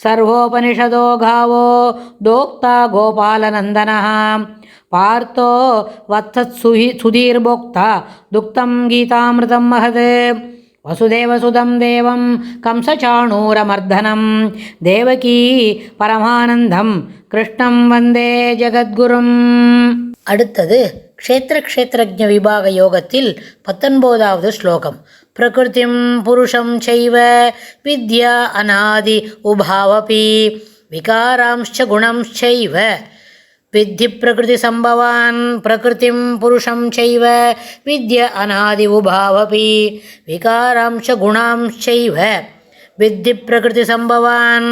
ಸರ್ವೋಪನಿಷದೋ ಗಾವೋ ದೋಕ್ತ ಗೋಪಾಲನಂದನ ಪಾರ್ಥೋ ವತ್ಸತ್ಸುಹಿ ಸುಧೀರ್ಭೋಕ್ತ ದುಕ್ತಂ ಗೀತಾಮೃತಂ ಮಹತ್ ವಸುದೇವಸುಧಂ ದೇವಂ ಕಂಸಚಾಣೂರಮರ್ಧನಂ தேவகீ பரமானந்தம் கிருஷ்ணம் வந்தே ஜெகத்குரும் அடுத்தது க்ஷேத்திர க்ஷேத்திரஜ விபாக யோகத்தில் பத்தொன்பதாவது ஸ்லோகம் பிரகிருதிம் புருஷம் செய்வ வித்யா அநாதி உபாவபி விகாராம்ச்ச குணம்ச்சைவ வித்தி பிரகிருதி சம்பவான் பிரகிருதிம் புருஷம் செய்வ வித்ய அநாதி உபாவபி விகாராம்ச்ச குணாம்ச்சைவ வித்தி பிரகிருதி சம்பவான்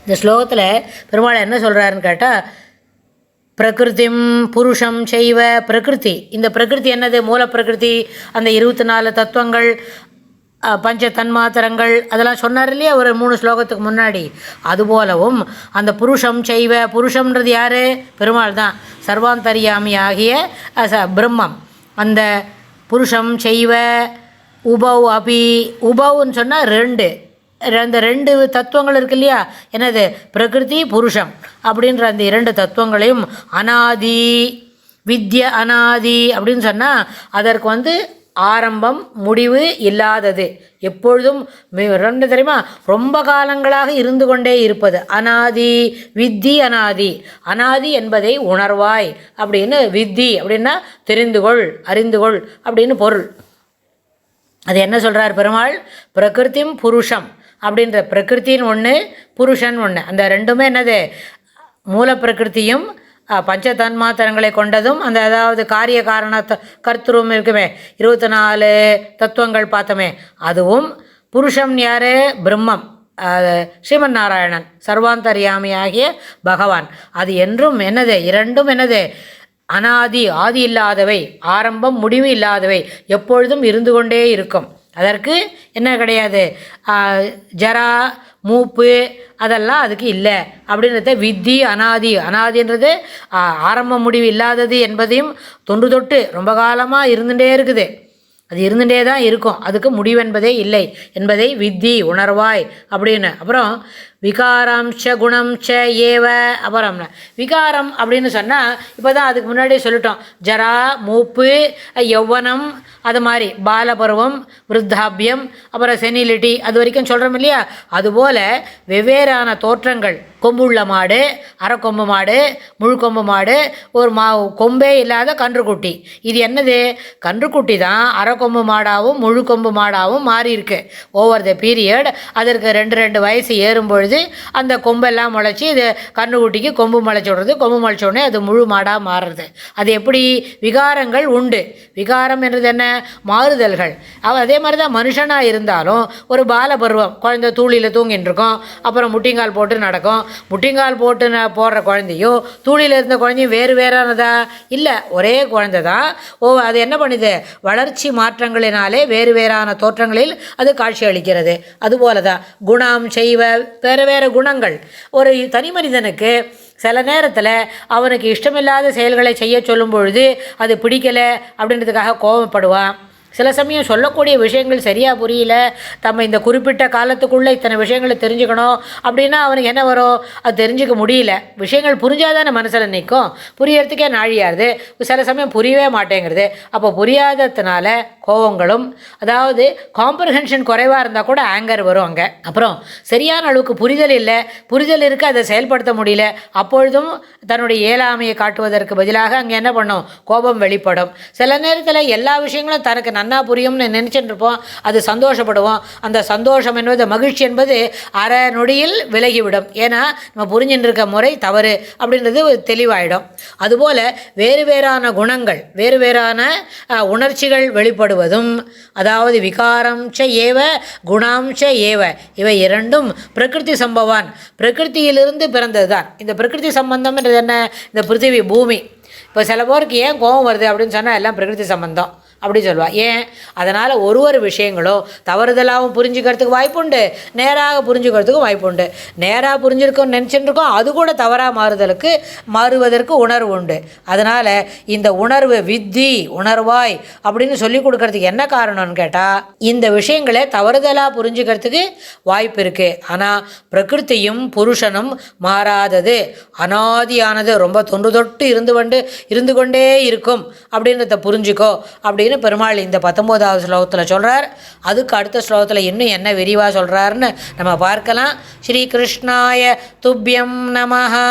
இந்த ஸ்லோகத்தில் பெருமாள் என்ன சொல்கிறாருன்னு கேட்டால் பிரகிருதிம் புருஷம் செய்வ பிரகிருதி. இந்த பிரகிருதி என்னது? மூல பிரகிருதி அந்த இருபத்தி நாலு தத்துவங்கள் பஞ்ச தன்மாத்திரங்கள் அதெல்லாம் சொன்னார் இல்லையா ஒரு மூணு ஸ்லோகத்துக்கு முன்னாடி? அதுபோலவும் அந்த புருஷம் செய்வ புருஷம்ன்றது யார்? பெருமாள் தான். சர்வாந்தரியாமி ஆகிய ச- பிரம்மம். அந்த புருஷம் செய்வ உபவ் அபி உபவ்னு சொன்னால் ரெண்டு. அந்த ரெண்டு தத்துவங்கள் இருக்கு இல்லையா? என்னது? பிரகிருதி புருஷம். அப்படின்ற அந்த இரண்டு தத்துவங்களையும் அனாதி வித்ய அனாதி அப்படின்னு சொன்னால் அதற்கு வந்து ஆரம்பம் முடிவு இல்லாதது. எப்பொழுதும் ரெண்டு தெரியுமா? ரொம்ப காலங்களாக இருந்து கொண்டே இருப்பது. அனாதி வித்தி அனாதி. அனாதி என்பதை உணர்வாய் அப்படின்னு வித்தி அப்படின்னா தெரிந்துகொள் அறிந்துகொள் அப்படின்னு பொருள். அது என்ன சொல்கிறார் பெருமாள்? பிரகிருதிம் புருஷம். அப்படின்ற பிரகிருத்தின்னு ஒன்று புருஷன் ஒன்று அந்த ரெண்டுமே என்னது? மூல பிரகிருதியும் அஹ், பஞ்ச தன்மாத்திரங்களை கொண்டதும் அந்த அதாவது காரிய காரண த- கர்த்தரும் இருக்குமே. இருபத்தி நாலு தத்துவங்கள் பார்த்தோமே. அதுவும் புருஷம் யார்? பிரம்மம். ஸ்ரீமன் நாராயணன் சர்வாந்தரியாமியாகிய பகவான். அது என்றும் என்னது? இரண்டும் என்னது? அனாதி ஆதி இல்லாதவை ஆரம்பம் முடிவு இல்லாதவை எப்பொழுதும் இருந்து கொண்டே இருக்கும். அதற்கு என்ன கிடையாது? ஜரா மூப்பு அதெல்லாம் அதுக்கு இல்லை. அப்படின்றத வித்தி அனாதி. அனாதின்றது ஆரம்ப முடிவு இல்லாதது என்பதையும் தொன்று தொட்டு ரொம்ப காலமாக இருந்துகிட்டே இருக்குது. அது இருந்துகிட்டே தான் இருக்கும். அதுக்கு முடிவென்பதே இல்லை. என்பதை வித்தி உணர்வாய் அப்படின்னு. அப்புறம் விகாராம்ச ச ஏவ அப்புறம் விகாரம் அப்படின்னு சொன்னால் இப்போ தான் அதுக்கு முன்னாடியே சொல்லிட்டோம். ஜரா மூப்பு யௌவனம் அது மாதிரி பாலபருவம் விருத்தாபியம் அப்புறம் செனிலிட்டி அது வரைக்கும் சொல்கிறோம் இல்லையா? அதுபோல் வெவ்வேறான தோற்றங்கள். கொம்புள்ள மாடு அரைக்கொம்பு மாடு முழுக்கொம்பு மாடு ஒரு மா கொம்பே இல்லாத கன்றுக்குட்டி. இது என்னது? கன்றுக்குட்டி தான் அரைக்கொம்பு மாடாகவும் முழுக்கொம்பு மாடாகவும் மாறி இருக்கு ஓவர் த பீரியட் அதற்கு ரெண்டு ரெண்டு வயசு ஏறும் பொழுது அந்த கொம்பெல்லாம் முளைச்சி இது கன்றுக்குட்டிக்கு கொம்பு முளைச்சி விடுறது கொம்பு முளைச்ச உடனே அது முழு மாடாக மாறுறது. அது எப்படி? விகாரங்கள் உண்டு. விகாரம் என்றது என்ன? மாறுதல்கள். அவள் அதே மாதிரி தான் மனுஷனாக இருந்தாலும் ஒரு பால பருவம் குழந்தை தூளியில் தூங்கிட்டு இருக்கும் அப்புறம் முட்டிங்கால் போட்டு நடக்கும். முட்டிங்கால் போட்டு போடுற குழந்தையும் தூளியில் இருந்த குழந்தையும் வேறு வேறானதா? இல்லை ஒரே குழந்தை தான் ஓ அது என்ன பண்ணுது? வளர்ச்சி மாற்றங்களினாலே வேறு வேறான தோற்றங்களில் அது காட்சி அளிக்கிறது அதுபோல தான் குணம் செய்வ வேறு வேறு குணங்கள். ஒரு தனி மனிதனுக்கு சில நேரத்தில் அவனுக்கு இஷ்டமில்லாத செயல்களை செய்ய சொல்லும் பொழுது அது பிடிக்கலை அப்படின்றதுக்காக கோபப்படுவான் சில சமயம் சொல்லக்கூடிய விஷயங்கள் சரியாக புரியல. நம்ம இந்த குறிப்பிட்ட காலத்துக்குள்ளே இத்தனை விஷயங்களை தெரிஞ்சுக்கணும். அப்படின்னா அவனுக்கு என்ன வரும்? அது தெரிஞ்சுக்க முடியல. விஷயங்கள் புரிஞ்சால் தானே மனசில் நிற்கும் புரியறதுக்கே நாழியாருது. சில சமயம் புரியவே மாட்டேங்கிறது. அப்போ புரியாததுனால கோவங்களும் அதாவது காம்ப்ரஹென்ஷன் குறைவாக இருந்தால் கூட ஆங்கர் வரும் அங்கே. அப்புறம் சரியான அளவுக்கு புரிதல் இல்லை. புரிதல் இருக்க அதை செயல்படுத்த முடியல. அப்பொழுதும் தன்னுடைய இயலாமையை காட்டுவதற்கு பதிலாக அங்கே என்ன பண்ணும்? கோபம் வெளிப்படும். சில நேரத்தில் எல்லா விஷயங்களும் தனக்கு நன்னா புரியும்னு நினச்சிட்டு இருப்போம் அது சந்தோஷப்படுவோம். அந்த சந்தோஷம் என்பது மகிழ்ச்சி என்பது அரை நொடியில் விலகிவிடும். ஏன்னா நம்ம புரிஞ்சுட்டு இருக்க முறை தவறு அப்படின்றது தெளிவாயிடும். அதுபோல் வேறு வேறான குணங்கள் வேறு வேறான உணர்ச்சிகள் வெளிப்படுவதும் அதாவது விகாரம் ச ஏவ குணாம்ச ஏவ இவை இரண்டும் பிரகிருதி சம்பவான். பிரகிருதியிலிருந்து பிறந்தது தான் இந்த பிரகிருதி சம்பந்தம்ன்றது என்ன? இந்த பிருத்திவி பூமி. இப்போ சில பேருக்கு ஏன் கோபம் வருது அப்படின்னு சொன்னால் எல்லாம் பிரகிருதி சம்பந்தம். அப்படி சொல்லுவா. ஏன்? அதனால் ஒரு ஒரு விஷயங்களும் தவறுதலாகவும் புரிஞ்சுக்கிறதுக்கு வாய்ப்புண்டு. நேராக புரிஞ்சுக்கிறதுக்கும் வாய்ப்புண்டு. நேராக புரிஞ்சிருக்கோம் நினச்சிட்டுருக்கோம் அது கூட தவறாக மாறுதலுக்கு மாறுவதற்கு உணர்வு உண்டு அதனால் இந்த உணர்வு வித்தி உணர்வாய் அப்படின்னு சொல்லி கொடுக்கறதுக்கு என்ன காரணம்னு கேட்டால் இந்த விஷயங்களை தவறுதலாக புரிஞ்சுக்கிறதுக்கு வாய்ப்பு இருக்குது ஆனால் பிரகிருதியும் புருஷனும் மாறாதது. அனாதியானது ரொம்ப தொன்று தொட்டு இருந்து கொண்டு இருந்து கொண்டே இருக்கும். அப்படின்றத புரிஞ்சுக்கோ. அப்படின்னு பெருமாள் இந்த பத்தொம்போதாவது ஸ்லோகத்தில் சொல்கிறார் அதுக்கு அடுத்த ஸ்லோகத்தில் இன்னும் என்ன விரிவாக சொல்கிறாருன்னு நம்ம பார்க்கலாம் ஸ்ரீ கிருஷ்ணாய துப்பியம் நமஹா